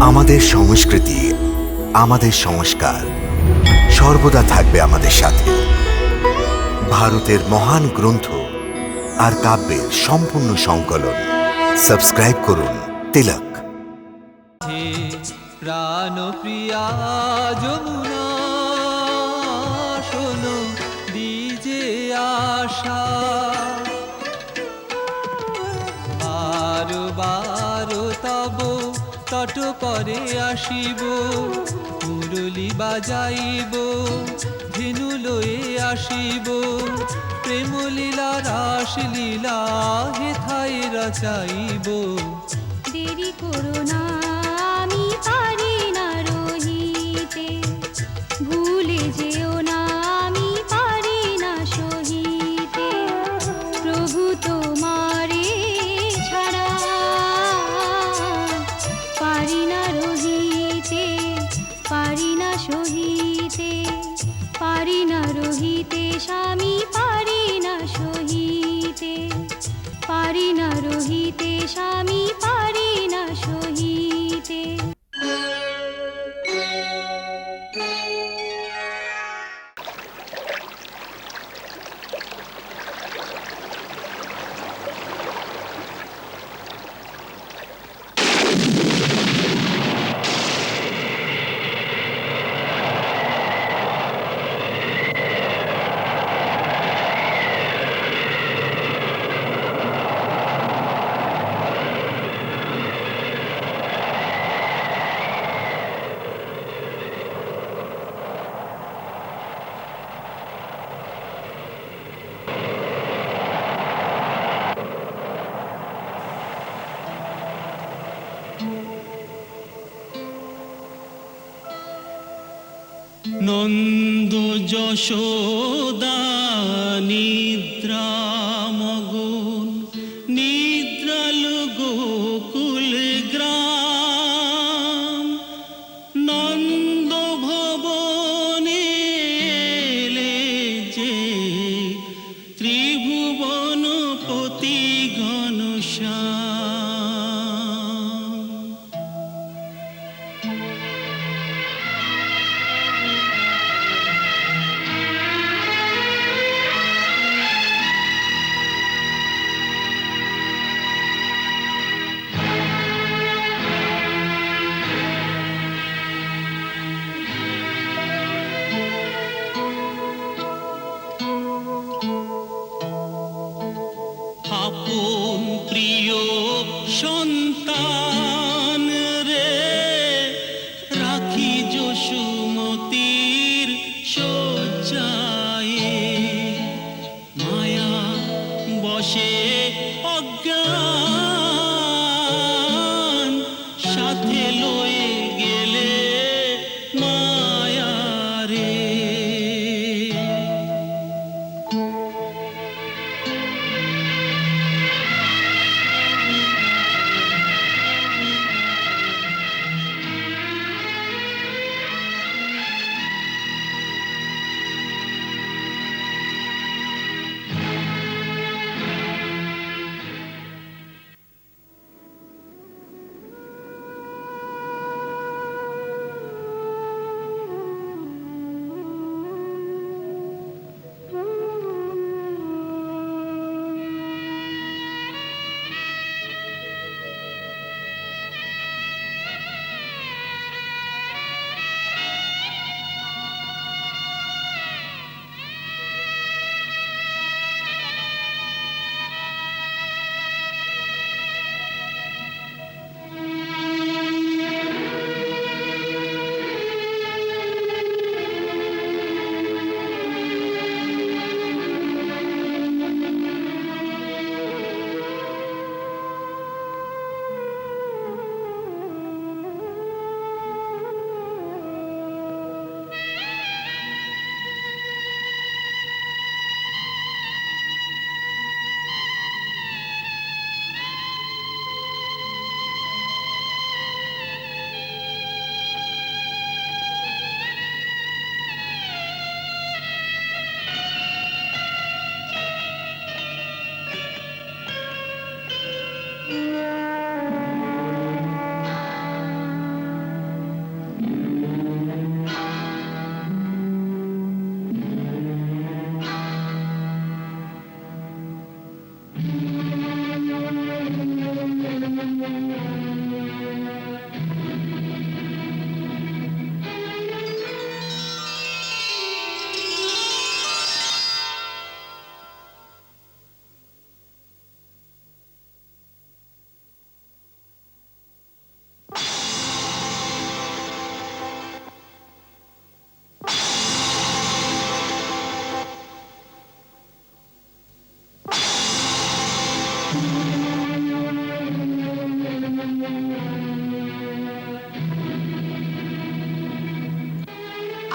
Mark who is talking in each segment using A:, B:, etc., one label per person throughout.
A: আমাদের সংস্কৃতি, আমাদের সংস্কার সর্বদা থাকবে আমাদের সাথে। ভারতের মহান গ্রন্থ আর কাব্যের সম্পূর্ণ সংকলন। সাবস্ক্রাইব করুন তিলক।
B: হে প্রাণ প্রিয়া যমুনা, শোনো দিজে আশা। তট করে আসিব মুরলি বাজাইব, ধেনু লয়ে আসিব। প্রেম লীলা রাস লীলা হেথায় রচাইব।
C: দেরি করো না। সহিতে পারি না রহিতে, স্বামী পারি না সহিতে, পারি না রহিতে, স্বামী পারি না সহিতে।
D: নন্দ যশোদা নিদ্রা।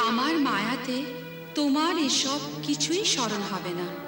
E: আমার মায়াতে তোমার এসব কিছুই স্মরণ হবে না।